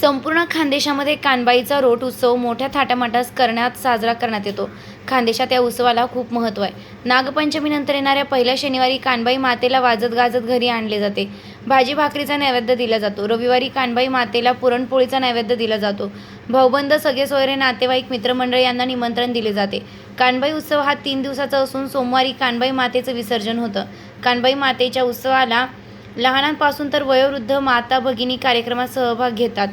संपूर्ण खानदेशामध्ये कानबाईचा रोट उत्सव मोठ्या थाटामाटास करण्यात साजरा करण्यात येतो. खानदेशात या उत्सवाला खूप महत्त्व आहे. नागपंचमीनंतर येणाऱ्या पहिल्या शनिवारी कानबाई मातेला वाजत गाजत घरी आणले जाते. भाजी भाकरीचा नैवेद्य दिला जातो. रविवारी कानबाई मातेला पुरणपोळीचा नैवेद्य दिला जातो. भाऊबंद सगळे सोयरे नातेवाईक मित्रमंडळ यांना निमंत्रण दिले जाते. कानबाई उत्सव हा तीन दिवसाचा असून सोमवारी कानबाई मातेचं विसर्जन होतं. कानबाई मातेच्या उत्सवाला लहानांपासून तर वयोवृद्ध माता भगिनी कार्यक्रमात सहभाग घेतात.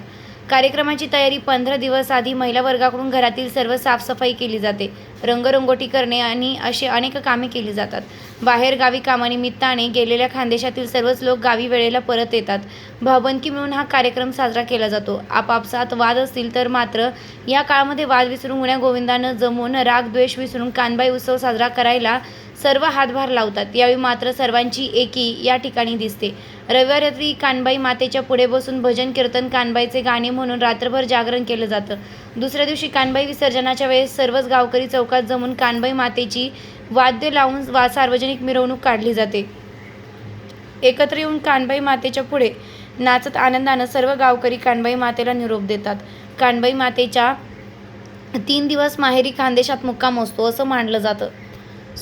कार्यक्रमाची तयारी पंधरा दिवस आधी महिला वर्गाकडून घरातील सर्व साफसफाई केली जाते. रंगरंगोटी करणे आणि असे अनेक कामे केली जातात. बाहेर गावी कामानिमित्ताने गेलेल्या खानदेशातील सर्वच लोक गावी वेळेला परत येतात. भावबंदकी मिळून हा कार्यक्रम साजरा केला जातो. आपापसात वाद असतील तर मात्र या काळामध्ये वाद विसरून गुण्या गोविंदानं जमून राग द्वेष विसरून कानबाई उत्सव साजरा करायला सर्व हातभार लावतात. यावेळी मात्र सर्वांची एकी या ठिकाणी दिसते. रविवारी रात्री कानबाई मातेच्या पुढे बसून भजन कीर्तन कानबाईचे गाणे म्हणून रात्रभर जागरण केलं जातं. दुसऱ्या दिवशी कानबाई विसर्जनाच्या वेळेस सर्वच गावकरी चौकात जमून कानबाई मातेची वाद्य लावून वा सार्वजनिक मिरवणूक काढली जाते. एकत्र येऊन कानबाई मातेच्या पुढे नाचत आनंदानं सर्व गावकरी कानबाई मातेला निरोप देतात. कानबाई मातेच्या तीन दिवस माहेरी खानदेशात मुक्काम असतो असं मानलं जातं.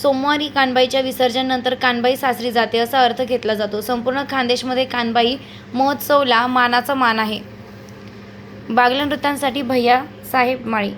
सोमवारी कानबाईच्या विसर्जनानंतर कानबाई सासरी जाते असा अर्थ घेतला जातो. संपूर्ण खानदेशमध्ये कानबाई महोत्सवला मानाचा मान आहे. बागला नृत्यांसाठी भैया साहेब माळी.